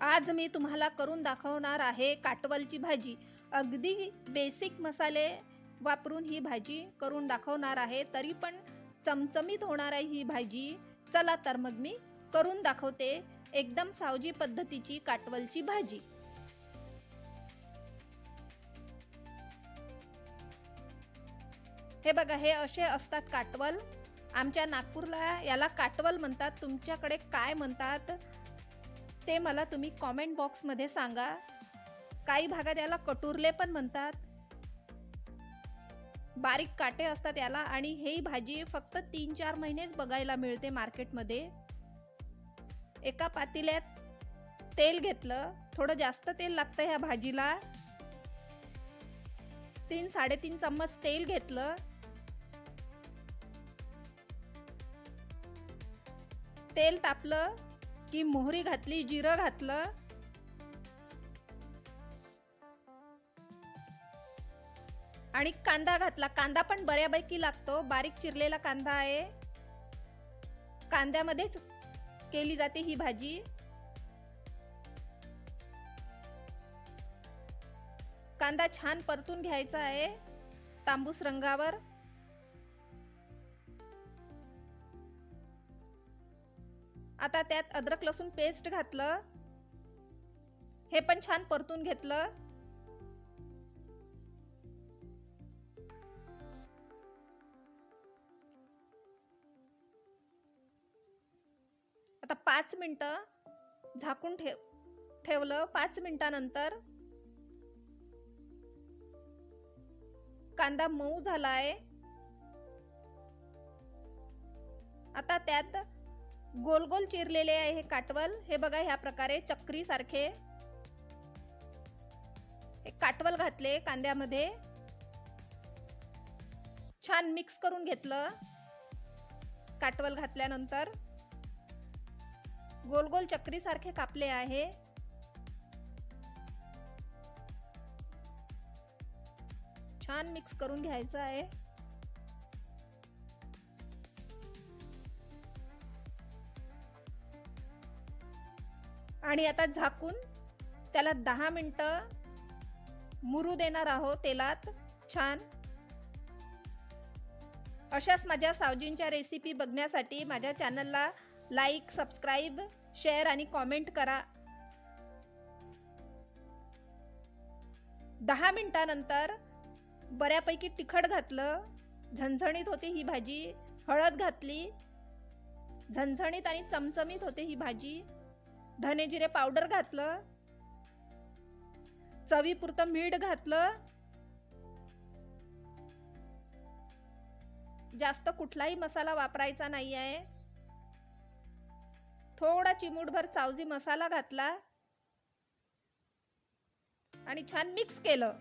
आज मी तुम्हाला करून दाखवणार आहे काटवलची भाजी. अगदी बेसिक मसाले वापरून ही भाजी करून दाखवणार आहे. तरी पण चमचमीत होणार आहे ही भाजी. चला तर मग मी करून दाखवते एकदम सावजी पद्धतीची काटवलची भाजी. हे बघा हे असे असतात काटवल. आमच्या नागपूरला याला काटवल म्हणतात. तुमच्याकडे काय म्हणतात? ते मला तुम्ही कॉमेंट बॉक्समध्ये सांगा. काही भागात याला कटुरले पण म्हणतात. बारीक काटे असतात याला आणि ही भाजी फक्त तीन चार महिनेच बघायला मिळते मार्केटमध्ये. एका पातेल्यात तेल घेतलं थोडं जास्त तेल लागतं ह्या भाजीला. तीन साडेतीन चम्मच तेल घेतलं. तेल तापलं. की मोहरी घातली जिरं घातलं. आणि कांदा घातला. कांदा पण बऱ्यापैकी लागतो. बारीक चिरलेला कांदा आहे. कांद्यामध्येच केली जाते ही भाजी. कांदा छान परतून घ्यायचा आहे तांबूस रंगावर. आता त्यात अद्रक लसूण पेस्ट घातलं. हे पण छान परतून घेतलं. आता पाच मिनटं झाकून ठेव ठेवलं. पाच मिनिटानंतर कांदा मऊ झाला आहे आता त्यात गोल गोल चिरलेले आहे हे काटवल. हे बघा ह्या प्रकारे चक्री सारखे हे काटवल घातले कांद्यामध्ये. छान मिक्स करून घेतलं काटवल घातल्यानंतर. गोल गोल चक्री सारखे कापले आहे. छान मिक्स करून घ्यायचं आहे. आणि आता झाकून त्याला दहा मिनटं मुरू देणार आहोत तेलात. छान. अशाच माझ्या सावजींच्या रेसिपी बघण्यासाठी माझ्या चॅनलला लाईक सबस्क्राईब शेअर आणि कॉमेंट करा. दहा मिनटानंतर बऱ्यापैकी तिखट घातलं. झणझणीत होते ही भाजी. हळद घातली. झणझणीत आणि चमचमीत होते ही भाजी. धने जिरे पावडर घातलं. चवीपुरतं मीठ घातलं. जास्त कुठलाही मसाला वापरायचा नाही आहे थोडा चिमूटभर चावजी मसाला घातला. आणि छान मिक्स केलं.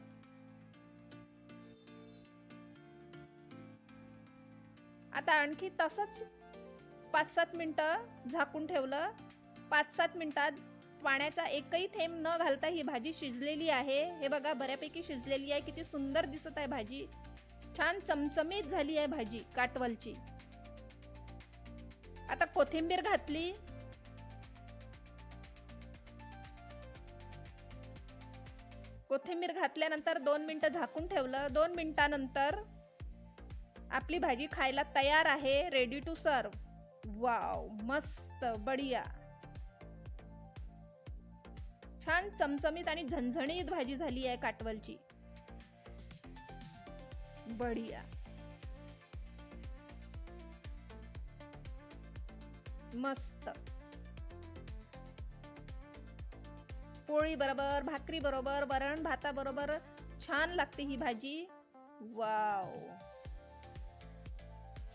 आता आणखी तसंच पाच सात मिनटं झाकून ठेवलं. पाच सात मिनिटात पाण्याचा एकही थेंब न घालता ही भाजी शिजलेली आहे. हे बघा बऱ्यापैकी शिजलेली आहे. किती सुंदर दिसत आहे भाजी. छान चमचमीत झाली आहे भाजी काटवलची. आता कोथिंबीर घातली. कोथिंबीर घातल्यानंतर दोन मिनटं झाकून ठेवलं. दोन मिनिटानंतर आपली भाजी खायला तयार आहे. रेडी टू सर्व वाव मस्त बढिया. छान चमचमीत आणि झणझणीत भाजी झाली आहे काटवलची. बढिया. मस्त. पोळी बरोबर भाकरी बरोबर वरण भाता बरोबर छान लागते ही भाजी. वाव.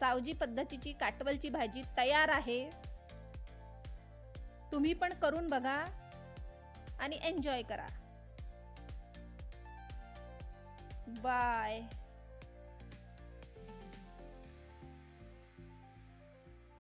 सावजी पद्धतीची काटवलची भाजी तयार आहे. तुम्ही पण करून बघा. आणि एन्जॉय करा. बाय